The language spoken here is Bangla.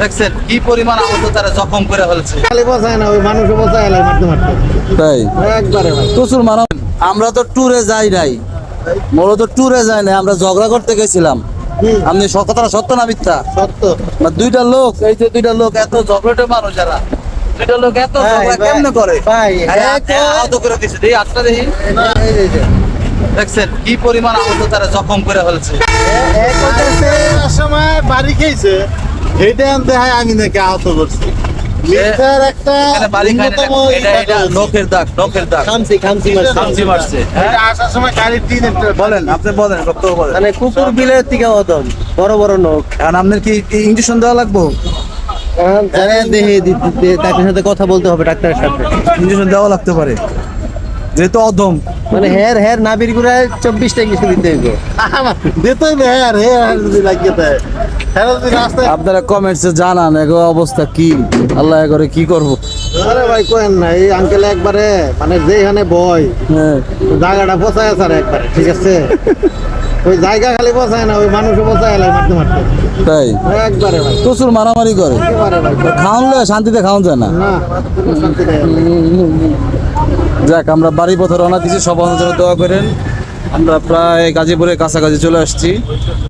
দেখছেন কি পরিমাণ আহত তারা জখম করে ফেলছে। খালি বসায় না ওই মানুষও বসায় মারতে মারতে। তাই? একবারে প্রচুর মারা আমরা তো ট্যুরে যাই নাই। মূলত ট্যুরে যাই নাই আমরা ঝগড়া করতে গেছিলাম। আপনি কথাটা সত্য না মিথ্যা? সত্য। না দুইটা লোক এই যে দুইটা লোক এত ঝগড়াটে মানুষ যারা। দুইটা লোক এত ভাই, ঝগড়া কেমনে করে? আহত দিছে। আটটা দেখি। দেখছেন কি পরিমাণ আহত তারা জখম করে ফেলছে। হইতেছে সময় বাড়ি খেয়েছে হেঁটে আনতে হয় আমি নাকি আহত করছি। হ্যাঁ? এটা আসার সময় গাড়ির টিন বলেন আপনি বলেন বক্তব্য বলেন। মানে কুকুর বিলের থেকে অদম বড় বড় নখ। আর আপনার কি ইঞ্জেকশন দেওয়া লাগবো? ডাক্তারের সাথে কথা বলতে হবে ডাক্তারের সাথে। ইঞ্জেকশন দেওয়া লাগতে পারে। যেহেতু অদম মানে হের হের নাবির গুড়ায় চব্বিশটা ইঞ্জেকশন দিতে হইব। দিতেই হের হের যদি লাগিয়ে দেয়। আপনারা কমেন্টসে জানান এগো অবস্থা কি? আল্লাহ করে কি করব? আরে ভাই কোয়েন না এই আঙ্কেল একবারে মানে যেখানে বয় হ্যাঁ। জায়গাটা বসায় আছে একবারে ঠিক আছে? ওই জায়গা খালি বসায় না ওই মানুষও বসায় এলাই মারতে মারতে। তাই? একবারে ভাই। প্রচুর মারামারি করে। একেবারে ভাই। খাওয়ানলে শান্তিতে খাওয়ান যায় না। না। যাক আমরা বাড়ি পথে রওনা দিচ্ছি। সব জন্য দোয়া করেন। আমরা প্রায় গাজীপুরের কাছাকাছি চলে আসছি।